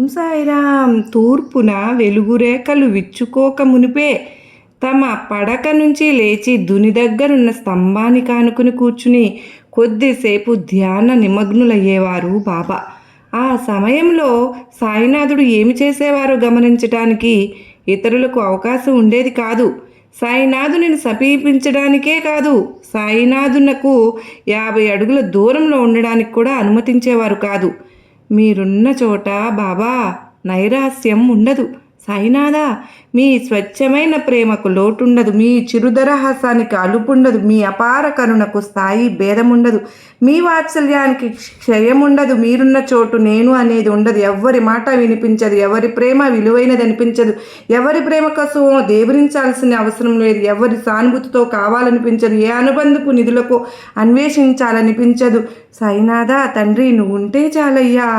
ఓం సాయిరామ్ తూర్పున వెలుగురేఖలు విచ్చుకోక మునిపే తమ పడక నుంచి లేచి దుని దగ్గరున్న స్తంభాన్ని కానుకుని కూర్చుని కొద్దిసేపు ధ్యాన నిమగ్నులయ్యేవారు బాబా. ఆ సమయంలో సాయినాథుడు ఏమి చేసేవారో గమనించటానికి ఇతరులకు అవకాశం ఉండేది కాదు. సాయినాథుని సమీపించడానికే కాదు సాయినాథునకు యాభై అడుగుల దూరంలో ఉండడానికి కూడా అనుమతించేవారు కాదు. మీరున్న చోట బాబా నైరాస్యం ఉండదు. సాయినాథా మీ స్వచ్ఛమైన ప్రేమకు లోటుండదు మీ చిరుదరహాసానికి అలుపుండదు మీ అపార కరుణకు స్థాయి భేదముండదు మీ వాత్సల్యానికి క్షయముండదు మీరున్న చోటు నేను అనేది ఉండదు ఎవరి మాట వినిపించదు ఎవరి ప్రేమ విలువైనది అనిపించదు ఎవరి ప్రేమ కోసమో దేవరించాల్సిన అవసరం లేదు ఎవరి సానుభూతితో కావాలనిపించదు ఏ అనుబంధపు నిధులకు అన్వేషించాలనిపించదు. సాయినాథా తండ్రి నువ్వు ఉంటే చాలయ్యా.